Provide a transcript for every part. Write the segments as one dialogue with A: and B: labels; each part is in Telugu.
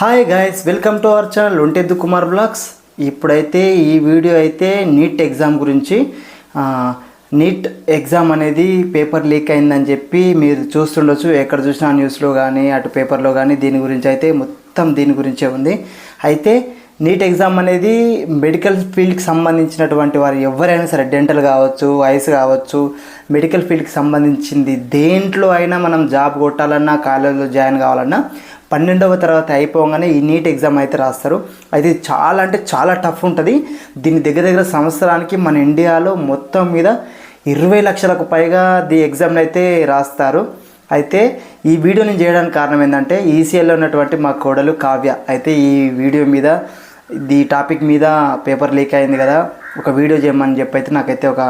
A: Hi guys welcome to our channel Onteddu Kumar blogs ఇప్పుడైతే ఈ వీడియో అయితే నీట్ ఎగ్జామ్ గురించి నీట్ ఎగ్జామ్ అనేది పేపర్ లీక్ అయిందని చెప్పి మీరు చూస్తుండొచ్చు. ఎక్కడ చూసినా న్యూస్లో కానీ అటు పేపర్లో కానీ దీని గురించి అయితే మొత్తం దీని గురించే ఉంది. అయితే నీట్ ఎగ్జామ్ అనేది మెడికల్ ఫీల్డ్కి సంబంధించినటువంటి వారు ఎవరైనా సరే డెంటల్ కావచ్చు ఐస్ కావచ్చు మెడికల్ ఫీల్డ్కి సంబంధించింది దేంట్లో అయినా మనం జాబ్ కొట్టాలన్నా కాలేజీలో జాయిన్ కావాలన్నా పన్నెండవ తర్వాత అయిపోగానే ఈ నీట్ ఎగ్జామ్ అయితే రాస్తారు. అయితే చాలా అంటే చాలా టఫ్ ఉంటుంది. దీని దగ్గర దగ్గర సంవత్సరానికి మన ఇండియాలో మొత్తం మీద ఇరవై లక్షలకు పైగా ది ఎగ్జామ్ని అయితే రాస్తారు. అయితే ఈ వీడియో నేను చేయడానికి కారణం ఏంటంటే ఈసీఎల్లో ఉన్నటువంటి మా కోడలు కావ్య అయితే ఈ వీడియో మీద ఈ టాపిక్ మీద పేపర్ లీక్ అయింది కదా ఒక వీడియో చేయమని చెప్పి అయితే నాకైతే ఒక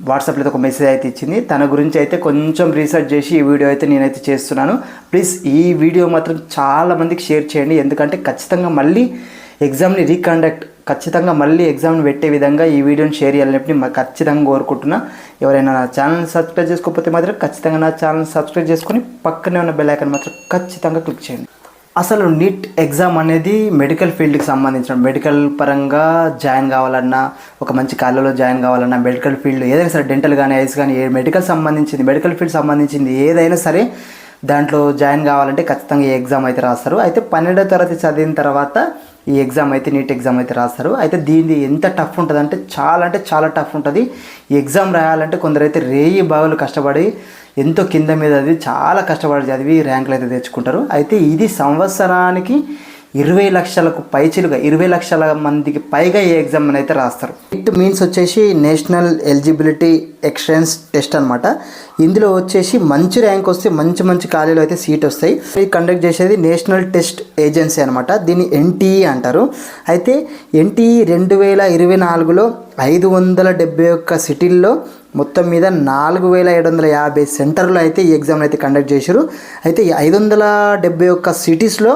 A: వాట్సాప్లో ఒక మెసేజ్ అయితే ఇచ్చింది. తన గురించి అయితే కొంచెం రీసెర్చ్ చేసి ఈ వీడియో అయితే నేనైతే చేస్తున్నాను. ప్లీజ్ ఈ వీడియో మాత్రం చాలా మందికి షేర్ చేయండి. ఎందుకంటే ఖచ్చితంగా మళ్ళీ ఎగ్జామ్ని రీకండక్ట్ ఖచ్చితంగా మళ్ళీ ఎగ్జామ్ని పెట్టే విధంగా ఈ వీడియోని షేర్ చేయాలని ఖచ్చితంగా కోరుకుంటున్నా. ఎవరైనా నా ఛానల్ని సబ్స్క్రైబ్ చేసుకోకపోతే మాత్రం ఖచ్చితంగా నా ఛానల్ సబ్స్క్రైబ్ చేసుకొని పక్కనే ఉన్న బెల్ ఐకన్ మాత్రం ఖచ్చితంగా క్లిక్ చేయండి. అసలు నీట్ ఎగ్జామ్ అనేది మెడికల్ ఫీల్డ్కి సంబంధించిన మెడికల్ పరంగా జాయిన్ కావాలన్నా ఒక మంచి కాలేజీలో జాయిన్ కావాలన్నా మెడికల్ ఫీల్డ్ ఏదైనా సరే డెంటల్ కానీ ఐస్ కానీ ఏ మెడికల్ సంబంధించింది మెడికల్ ఫీల్డ్ సంబంధించింది ఏదైనా సరే దాంట్లో జాయిన్ కావాలంటే ఖచ్చితంగా ఈ ఎగ్జామ్ అయితే రాస్తారు. అయితే పన్నెండో తరగతి చదివిన తర్వాత ఈ ఎగ్జామ్ అయితే నీట్ ఎగ్జామ్ అయితే రాస్తారు. అయితే దీనిది ఎంత టఫ్ ఉంటుంది అంటే చాలా అంటే చాలా టఫ్ ఉంటుంది. ఈ ఎగ్జామ్ రాయాలంటే కొందరైతే రేయి బాగులు కష్టపడి ఎంతో కింద మీద అది చాలా కష్టపడి చదివి ర్యాంకులు అయితే తెచ్చుకుంటారు. అయితే ఇది సంవత్సరానికి ఇరవై లక్షలకు పైచిలుగా ఇరవై లక్షల మందికి పైగా ఈ ఎగ్జామ్ అయితే రాస్తారు. ఇట్ మీన్స్ వచ్చేసి నేషనల్ ఎలిజిబిలిటీ ఎక్స్టెన్స్ టెస్ట్ అనమాట ఇందులో వచ్చేసి మంచి ర్యాంక్ వస్తే మంచి మంచి కాలేజీలో అయితే సీట్ వస్తాయి. ఇది కండక్ట్ చేసేది నేషనల్ టెస్ట్ ఏజెన్సీ అనమాట దీన్ని ఎన్టీఈ అంటారు. అయితే ఎన్టీఈ రెండు వేల ఇరవై నాలుగులో ఐదు వందల డెబ్బై ఒక్క సిటీల్లో మొత్తం మీద నాలుగు వేల ఏడు వందల యాభై సెంటర్లో అయితే ఈ ఎగ్జామ్ అయితే కండక్ట్ చేశారు. అయితే ఐదు వందల డెబ్బై ఒక్క సిటీస్లో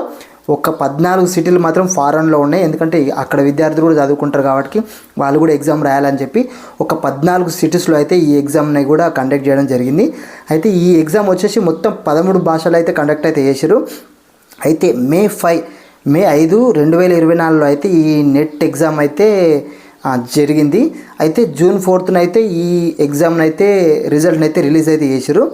A: ఒక పద్నాలుగు సిటీలు మాత్రం ఫారెన్లో ఉన్నాయి. ఎందుకంటే అక్కడ విద్యార్థులు కూడా చదువుకుంటారు కాబట్టి వాళ్ళు కూడా ఎగ్జామ్ రాయాలని చెప్పి ఒక పద్నాలుగు సిటీస్లో అయితే ఈ ఎగ్జామ్ని కూడా కండక్ట్ చేయడం జరిగింది. అయితే ఈ ఎగ్జామ్ వచ్చేసి మొత్తం పదమూడు భాషలు అయితే కండక్ట్ అయితే చేశారు. అయితే మే ఫైవ్ మే ఐదు రెండు వేల ఇరవై నాలుగులో అయితే ఈ నెట్ ఎగ్జామ్ అయితే జరిగింది. అయితే జూన్ ఫోర్త్న అయితే ఈ ఎగ్జామ్ని అయితే రిజల్ట్ని అయితే రిలీజ్ అయితే చేశారు.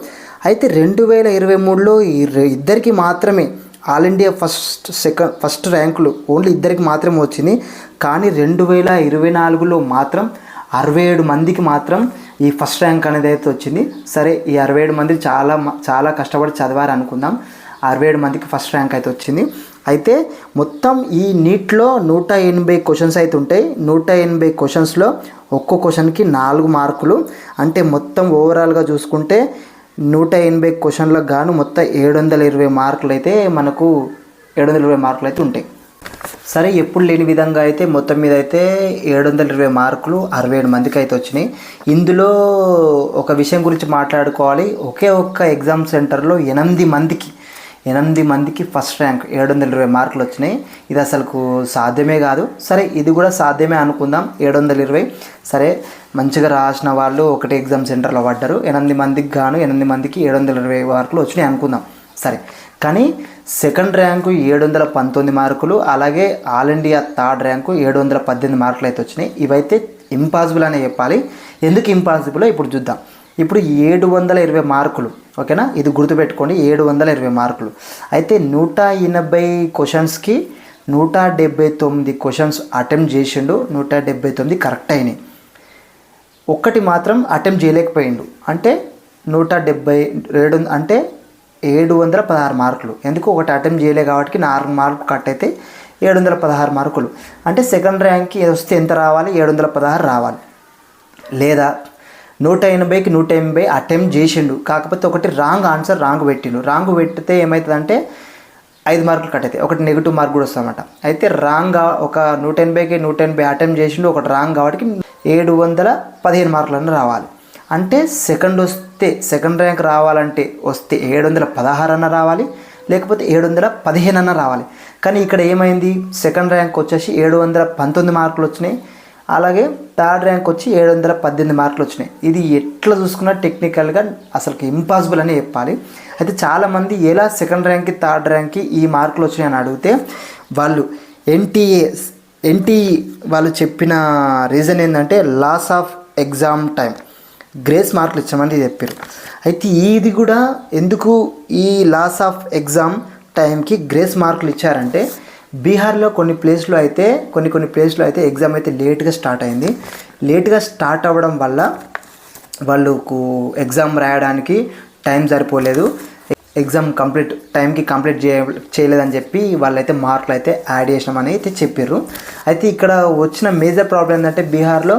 A: అయితే రెండు వేల ఇరవై మూడులో ఈ ఇద్దరికి మాత్రమే all India first second first ర్యాంకులు ఓన్లీ ఇద్దరికి మాత్రమే వచ్చింది. కానీ రెండు వేల ఇరవై నాలుగులో మాత్రం అరవై ఏడు మందికి మాత్రం ఈ ఫస్ట్ ర్యాంక్ అనేది అయితే వచ్చింది. సరే ఈ అరవై ఏడు మంది చాలా మ- చాలా కష్టపడి చదివారు అనుకుందాం. అరవై ఏడు మందికి ఫస్ట్ ర్యాంక్ అయితే వచ్చింది. అయితే మొత్తం ఈ నీట్లో నూట ఎనభై క్వశ్చన్స్ అయితే ఉంటాయి. నూట ఎనభై క్వశ్చన్స్లో ఒక్కో క్వశ్చన్కి నాలుగు మార్కులు. అంటే మొత్తం ఓవరాల్గా చూసుకుంటే నూట ఎనభై క్వశ్చన్లకు గాను మొత్తం ఏడు వందల ఇరవై మార్కులు అయితే మనకు ఏడు వందల ఇరవై మార్కులు అయితే ఉంటాయి. సరే ఎప్పుడు లేని విధంగా అయితే మొత్తం మీద అయితే ఏడు వందల ఇరవై మార్కులు అరవై ఏడు మందికి అయితే వచ్చినాయి. ఇందులో ఒక విషయం గురించి మాట్లాడుకోవాలి. ఒకే ఒక్క ఎగ్జామ్ సెంటర్లో ఎనిమిది మందికి ఎనిమిది మందికి ఫస్ట్ ర్యాంక్ ఏడు వందల ఇరవై మార్కులు వచ్చినాయి. ఇది అసలు సాధ్యమే కాదు. సరే ఇది కూడా సాధ్యమే అనుకుందాం. ఏడు వందల ఇరవై. సరే మంచిగా రాసిన వాళ్ళు ఒకటి ఎగ్జామ్ సెంటర్లో పడ్డారు. ఎనిమిది మందికి గాను ఎనిమిది మందికి ఏడు వందల ఇరవై మార్కులు వచ్చినాయి అనుకుందాం. సరే కానీ సెకండ్ ర్యాంకు ఏడు వందల పంతొమ్మిది మార్కులు అలాగే ఆల్ ఇండియా థర్డ్ ర్యాంకు ఏడు వందల పద్దెనిమిది మార్కులు అయితే వచ్చినాయి. ఇవైతే ఇంపాసిబుల్ అనే చెప్పాలి. ఎందుకు ఇంపాసిబుల్ ఇప్పుడు చూద్దాం. ఇప్పుడు ఏడు వందల ఇరవై మార్కులు ఓకేనా? ఇది గుర్తుపెట్టుకోండి ఏడు వందల ఇరవై మార్కులు. అయితే నూట ఎనభై క్వశ్చన్స్కి నూట డెబ్బై తొమ్మిది క్వశ్చన్స్ అటెంప్ట్ చేసిండు. నూట డెబ్బై తొమ్మిది కరెక్ట్ అయినాయి. ఒక్కటి మాత్రం అటెంప్ట్ చేయలేకపోయిండు. అంటే నూట డెబ్బై ఏడు అంటే ఏడు వందల పదహారు మార్కులు. ఎందుకు ఒకటి అటెంప్ట్ చేయలే కాబట్టి నాలుగు మార్కులు కట్ అయితే ఏడు వందల పదహారు మార్కులు. అంటే సెకండ్ ర్యాంక్కి వస్తే ఎంత రావాలి? ఏడు వందల పదహారు రావాలి. లేదా నూట ఎనభైకి నూట ఎనభై అటెంప్ట్ చేసిండు. కాకపోతే ఒకటి రాంగ్ ఆన్సర్ రాంగ్ పెట్టిండు. రాంగ్ పెట్టితే ఏమవుతుందంటే ఐదు మార్కులు కట్ అవుతాయి. ఒకటి నెగిటివ్ మార్క్ కూడా వస్తుందన్నమాట. అయితే రాంగ్ ఒక నూట ఎనభైకి నూట ఎనభై అటెంప్ట్ చేసిండు ఒకటి రాంగ్ కాబట్టి ఏడు వందల పదిహేను మార్కులను రావాలి. అంటే సెకండ్ వస్తే సెకండ్ ర్యాంక్ రావాలంటే వస్తే ఏడు వందల పదహారు అన్న రావాలి లేకపోతే ఏడు వందల పదిహేను అన్న రావాలి. కానీ ఇక్కడ ఏమైంది? సెకండ్ ర్యాంక్ వచ్చేసి ఏడు వందల పంతొమ్మిది మార్కులు వచ్చినాయి. అలాగే థర్డ్ ర్యాంక్ వచ్చి ఏడు వందల పద్దెనిమిది మార్కులు వచ్చినాయి. ఇది ఎట్లా చూసుకున్నా టెక్నికల్గా అసలు ఇంపాసిబుల్ అని చెప్పాలి. అయితే చాలామంది ఎలా సెకండ్ ర్యాంక్కి థర్డ్ ర్యాంక్కి ఈ మార్కులు వచ్చినాయని అడిగితే వాళ్ళు ఎన్టీఏ ఎన్టీఈ వాళ్ళు చెప్పిన రీజన్ ఏంటంటే loss of exam time grace మార్కులు ఇచ్చామని చెప్పారు అయితే ఇది కూడా ఎందుకు ఈ లాస్ ఆఫ్ ఎగ్జామ్ టైంకి గ్రేస్ మార్కులు ఇచ్చారంటే బీహార్లో కొన్ని ప్లేస్లో అయితే కొన్ని కొన్ని ప్లేస్లో అయితే ఎగ్జామ్ అయితే లేట్గా స్టార్ట్ అయింది. లేట్గా స్టార్ట్ అవ్వడం వల్ల వాళ్ళకు ఎగ్జామ్ రాయడానికి టైం సరిపోలేదు. ఎగ్జామ్ కంప్లీట్ టైంకి కంప్లీట్ చేయ చేయలేదని చెప్పి వాళ్ళైతే మార్కులు అయితే యాడ్ చేసినామని అయితే చెప్పారు అయితే ఇక్కడ వచ్చిన మేజర్ ప్రాబ్లం ఏంటంటే బీహార్లో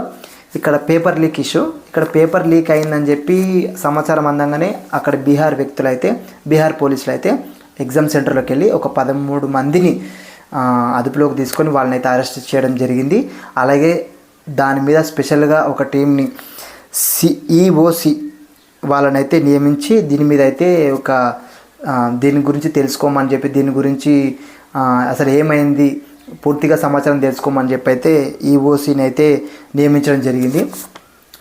A: ఇక్కడ పేపర్ లీక్ ఇష్యూ ఇక్కడ పేపర్ లీక్ అయిందని చెప్పి సమాచారం అందంగానే అక్కడ బీహార్ వ్యక్తులు అయితే బీహార్ పోలీసులు అయితే ఎగ్జామ్ సెంటర్లోకి వెళ్ళి ఒక పదమూడు మందిని అదుపులోకి తీసుకొని వాళ్ళని అయితే అరెస్ట్ చేయడం జరిగింది. అలాగే దాని మీద స్పెషల్గా ఒక టీంని సిఈఓసి వాళ్ళనైతే నియమించి దీని మీద అయితే ఒక దీని గురించి తెలుసుకోమని చెప్పి దీని గురించి అసలు ఏమైంది పూర్తిగా సమాచారం తెలుసుకోమని చెప్పి అయితే ఈఓసిని అయితే నియమించడం జరిగింది.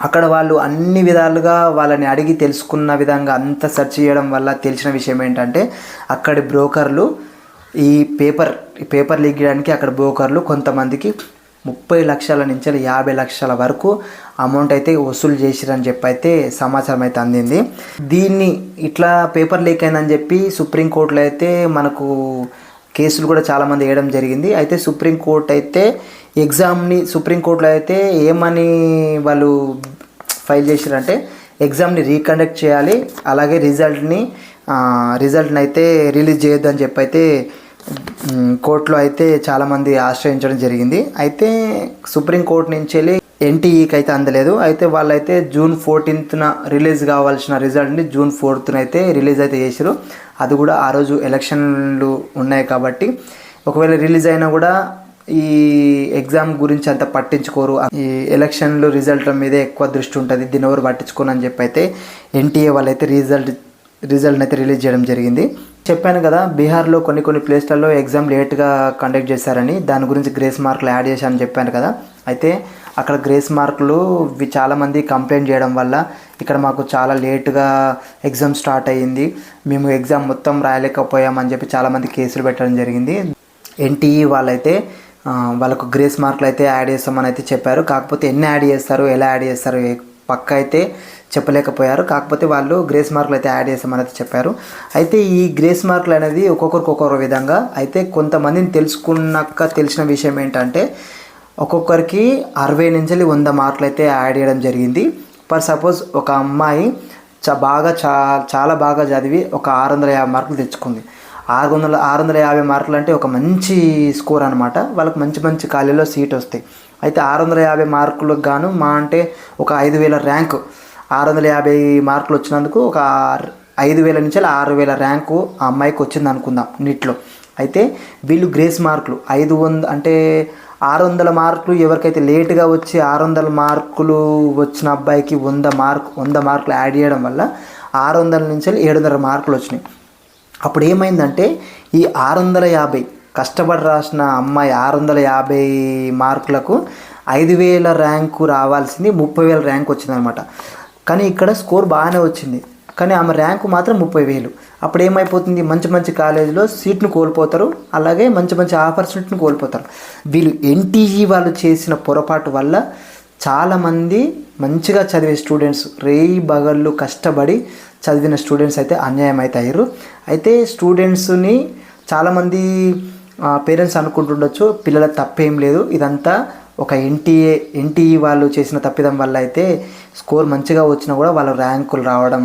A: అక్కడ వాళ్ళు అన్ని విధాలుగా వాళ్ళని అడిగి తెలుసుకున్న విధంగా అంత సెర్చ్ చేయడం వల్ల తెలిసిన విషయం ఏంటంటే అక్కడి బ్రోకర్లు ఈ పేపర్ పేపర్ లీక్ చేయడానికి అక్కడ బ్రోకర్లు కొంతమందికి ముప్పై లక్షల నుంచి యాభై లక్షల వరకు అమౌంట్ అయితే వసూలు చేసిరని చెప్పి అయితే సమాచారం అయితే అందింది. దీన్ని ఇట్లా పేపర్ లీక్ అయిందని చెప్పి సుప్రీంకోర్టులో అయితే మనకు కేసులు కూడా చాలామంది వేయడం జరిగింది. అయితే సుప్రీంకోర్టు అయితే ఎగ్జామ్ని సుప్రీంకోర్టులో అయితే ఏమని వాళ్ళు ఫైల్ చేసిరంటే ఎగ్జామ్ని రీకండక్ట్ చేయాలి అలాగే రిజల్ట్ని రిజల్ట్ని అయితే రిలీజ్ చేయొద్దని చెప్పి అయితే కోర్టులో అయితే చాలామంది ఆశ్రయించడం జరిగింది. అయితే సుప్రీంకోర్టు నుంచి వెళ్ళి ఎన్టీఈకి అయితే అందలేదు. అయితే వాళ్ళైతే జూన్ ఫోర్టీన్త్న రిలీజ్ కావాల్సిన రిజల్ట్ని జూన్ ఫోర్త్న అయితే రిలీజ్ అయితే చేశారు అది కూడా ఆ రోజు ఎలక్షన్లు ఉన్నాయి కాబట్టి. ఒకవేళ రిలీజ్ అయినా కూడా ఈ ఎగ్జామ్ గురించి అంత పట్టించుకోరు. ఈ ఎలక్షన్లు రిజల్ట్ మీదే ఎక్కువ దృష్టి ఉంటుంది. దీని ఎవరు పట్టించుకోను అని చెప్పి అయితే ఎన్టీఏ వాళ్ళైతే రిజల్ట్ రిజల్ట్ అయితే రిలీజ్ చేయడం జరిగింది. చెప్పాను కదా బీహార్లో కొన్ని కొన్ని ప్లేస్లలో ఎగ్జామ్ లేట్గా కండక్ట్ చేశారని దాని గురించి గ్రేస్ మార్కులు యాడ్ చేశారని చెప్పాను కదా. అయితే అక్కడ గ్రేస్ మార్కులు చాలామంది కంప్లైంట్ చేయడం వల్ల ఇక్కడ మాకు చాలా లేటుగా ఎగ్జామ్ స్టార్ట్ అయ్యింది. మేము ఎగ్జామ్ మొత్తం రాయలేకపోయామని చెప్పి చాలామంది కేసులు పెట్టడం జరిగింది. ఎన్టీఈ వాళ్ళైతే వాళ్ళకు గ్రేస్ మార్కులు అయితే యాడ్ చేస్తామని అయితే చెప్పారు. కాకపోతే ఎన్ని యాడ్ చేస్తారు ఎలా యాడ్ చేస్తారు పక్క అయితే చెప్పలేకపోయారు. కాకపోతే వాళ్ళు గ్రేస్ మార్కులు అయితే యాడ్ చేస్తామని అయితే చెప్పారు. అయితే ఈ గ్రేస్ మార్కులు అనేది ఒక్కొక్కరికి ఒక్కొక్క విధంగా అయితే కొంతమందిని తెలుసుకున్నాక తెలిసిన విషయం ఏంటంటే ఒక్కొక్కరికి అరవై నుంచి వంద మార్కులు అయితే యాడ్ చేయడం జరిగింది. ఫర్ సపోజ్ ఒక అమ్మాయి చా బాగా చా చాలా బాగా చదివి ఒక ఆరు వందల యాభై మార్కులు తెచ్చుకుంది. ఆరు వందల ఆరు వందల యాభై మార్కులు అంటే ఒక మంచి స్కోర్ అనమాట వాళ్ళకి మంచి మంచి ఖాళీలో సీట్ వస్తాయి. అయితే ఆరు వందల యాభై మార్కులకు గాను మా అంటే ఒక ఐదు వేల ర్యాంకు. ఆరు వందల యాభై మార్కులు వచ్చినందుకు ఒక ఐదు వేల నుంచి ఆరు వేల ర్యాంకు ఆ అమ్మాయికి వచ్చింది అనుకుందాం నీట్లో. అయితే వీళ్ళు గ్రేస్ మార్కులు ఐదు వంద అంటే ఆరు వందల మార్కులు ఎవరికైతే లేటుగా వచ్చి ఆరు వందల మార్కులు వచ్చిన అబ్బాయికి వంద మార్కు వంద మార్కులు యాడ్ చేయడం వల్ల ఆరు వందల నుంచి ఏడు వందల మార్కులు వచ్చినాయి. అప్పుడు ఏమైందంటే ఈ ఆరు వందల యాభై కష్టపడి రాసిన అమ్మాయి ఆరు వందల యాభై మార్కులకు ఐదు వేల ర్యాంకు రావాల్సింది ముప్పై వేల ర్యాంక్ వచ్చిందనమాట. కానీ ఇక్కడ స్కోర్ బాగానే వచ్చింది. కానీ ఆమె ర్యాంకు మాత్రం ముప్పై వేలు. అప్పుడు ఏమైపోతుంది మంచి మంచి కాలేజీలో సీట్ను కోల్పోతారు. అలాగే మంచి మంచి ఆపర్చునిటీని కోల్పోతారు. వీళ్ళు ఎన్టీజీ వాళ్ళు చేసిన పొరపాటు వల్ల చాలామంది మంచిగా చదివే స్టూడెంట్స్ రేయి బగళ్ళు కష్టపడి చదివిన స్టూడెంట్స్ అయితే అన్యాయం అయితే అయ్యారు అయితే స్టూడెంట్స్ని చాలామంది పేరెంట్స్ అనుకుంటుండొచ్చు పిల్లల తప్పేం లేదు. ఇదంతా ఒక ఎన్టీఏ ఎన్టీఈ వాళ్ళు చేసిన తప్పిదం వల్ల అయితే స్కోర్ మంచిగా వచ్చినా కూడా వాళ్ళ ర్యాంకులు రావడం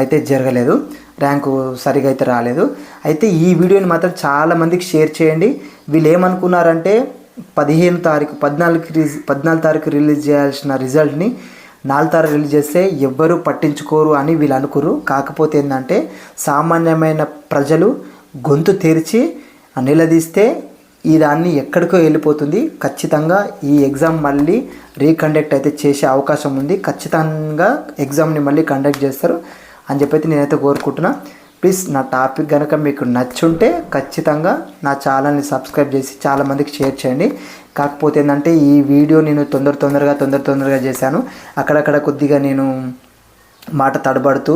A: అయితే జరగలేదు. ర్యాంకు సరిగా అయితే రాలేదు. అయితే ఈ వీడియోని మాత్రం చాలా మందికి షేర్ చేయండి. వీళ్ళు ఏమనుకున్నారంటే పదిహేను తారీఖు పద్నాలుగు రిజ్ పద్నాలుగు తారీఖు రిలీజ్ చేయాల్సిన రిజల్ట్ని నాలుగు తారీఖు రిలీజ్ చేస్తే ఎవ్వరూ పట్టించుకోరు అని వీళ్ళు అనుకురు కాకపోతే ఏంటంటే సామాన్యమైన ప్రజలు గొంతు తెరిచి నిలదీస్తే ఈ దాన్ని ఎక్కడికో వెళ్ళిపోతుంది. ఖచ్చితంగా ఈ ఎగ్జామ్ మళ్ళీ రీకండక్ట్ అయితే చేసే అవకాశం ఉంది. ఖచ్చితంగా ఎగ్జామ్ని మళ్ళీ కండక్ట్ చేస్తారు అని చెప్పైతే నేనైతే కోరుకుంటున్నా. ప్లీజ్ నా టాపిక్ కనుక మీకు నచ్చుంటే ఖచ్చితంగా నా ఛానల్ని సబ్స్క్రైబ్ చేసి చాలామందికి షేర్ చేయండి. కాకపోతే ఏంటంటే ఈ వీడియో నేను తొందర తొందరగా తొందర తొందరగా చేశాను. అక్కడక్కడ కొద్దిగా నేను మాట తడబడుతూ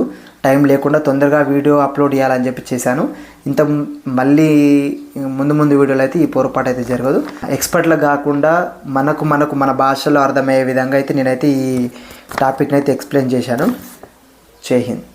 A: టైం లేకుండా తొందరగా వీడియో అప్లోడ్ చేయాలని చెప్పి చేశాను. ఇంత మళ్ళీ ముందు ముందు వీడియోలో అయితే ఈ పొరపాటు అయితే జరగదు. ఎక్స్పర్ట్లు కాకుండా మనకు మనకు మన భాషలో అర్థమయ్యే విధంగా అయితే నేనైతే ఈ టాపిక్ని అయితే ఎక్స్ప్లెయిన్ చేశాను. జై హింద్.